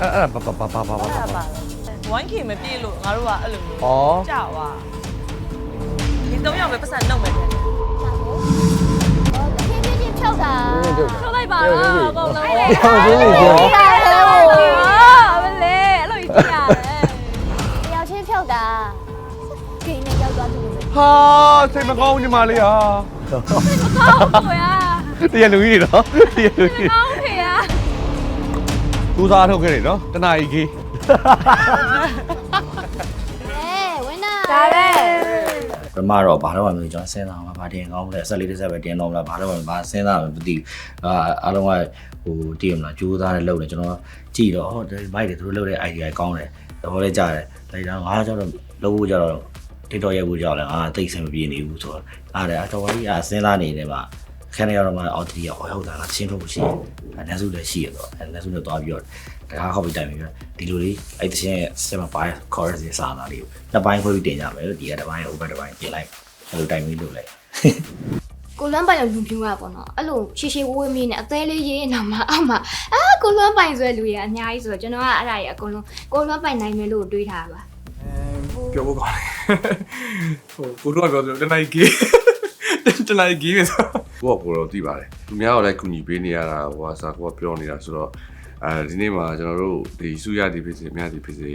အဲ့အဲ့ဘာဘာဘာဘာဘာဟုတ်ဘာလားပါ 1k မပြည့်လို့ငါတို့ကအဲ့လိုမျိုးဩ ကြာသွားဒီ၃ယောက်ပဲပတ်စံနှုတ်မယ်တဲ့ဖြည်းဖြည်းချင်းဖြုတ်တာထုတ်လိုက်ပါတော့အကုန်လုံးအဲ့လေဒါဟုတ်တယ်အဲ့ဟုတ်တယ်ဒါမလဲအဲ့လိုကြီးကြရတယ်တယောက်ချင်းဖြုတ်တာဂိမ်းနဲ့ရောက်သွားသူလို့ပဲဟာစိတ်မကောင်းဘူးညီမလေးဟာဟုတ်ကိုရတရားလူကြီးတွေနော်တရားလူကြီးကော င်းဖေရကူစားထုတ်ခဲ့တယ်နော်တနာကြီးကြီးအဲဝင်းနာဒါပဲပထမတော့ဘာလို့မှမသိကျွန်တော်စဉ်းစားမှာဘာတင်ကောင်းမလဲအဆက်လေးတစ်ဆက်ပဲတင်တော့မလားဘာလို့မှဘာစဉ်းစားမှမသိဘူးအာအားလုံးကဟိုတည်ရမလားကြိုးစားတယ်လုပ်တယ်ကျွန်တော်ကြည့်တော့ဟောဒီဘိုက်တွေသူတို့လုပ်တဲ့ idea ကောင်းတယ်သဘောလေးကြားတယ်ဒါကြောင့်ငါကျတော့လုပ်ဖို့ကြတော့ TikTok ရိုက်ဖို့ကြောက်လဲငါတိတ်ဆင်မပြေနေဘူးဆိုတော့အားတယ်အတော်ကြီးအားစဉ်းစားနေတယ်မှာ ခဏရောက်တော့မှအော်တီရောဟုတ်တာလားချင်းထုတ်ဖို့ရှိတယ်အဲလက်စုလည်းရှိရတော့အဲလက်စုလည်းသွားပြီးတော့တခါခောက်ပြီးတိုင်ပြီးတော့ဒီလိုလေးအဲ့တချင်းရဲ့ system ပိုင်း chorus တွေစာလာလေးကိုနှစ်ပိုင်းခွဲပြီးတင်ကြမယ်လို့ဒီကတစ်ပိုင်း over တစ်ပိုင်းပြင်လိုက်အဲ့လိုတိုင်ပြီးလုပ်လိုက်ကိုလွမ်းပိုင်လူပြူကပေါ့နော်အဲ့လိုရှေရှေဝဝမင်းနဲ့အသေးလေးရေးနေတာမှအောက်မှာအာကိုလွမ်းပိုင်ဆိုတဲ့လူကြီးကအများကြီးဆိုတော့ကျွန်တော်ကအဲ့ဒါကြီးအကုန်လုံးကိုလွမ်းပိုင်နိုင်မယ်လို့တွေးထားပါပြောဖို့ကောင်းတယ်ဟိုကိုတို့ကပြောတယ်တနိုင်ကြီး တနိုင်ကြီးပဲဆိုကိုကကိုတော့သိပါတယ်သူများတော့လည်းကူညီပေးနေရတာဟိုဟာစာကိုကပြောနေတာဆိုတော့အဲဒီနေ့မှာကျွန်တော်တို့ဒီစုရသည်ဖြစ်စေအများသည်ဖြစ်စေ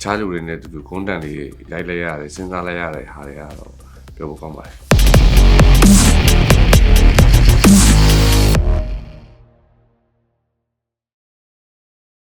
ချားလူတွေနဲ့တူတူ content လေးရိုက်လိုက်ရတယ်စဉ်းစားလိုက်ရတဲ့ဟာတွေကတော့ပြောဖို့ကောင်းပါတယ်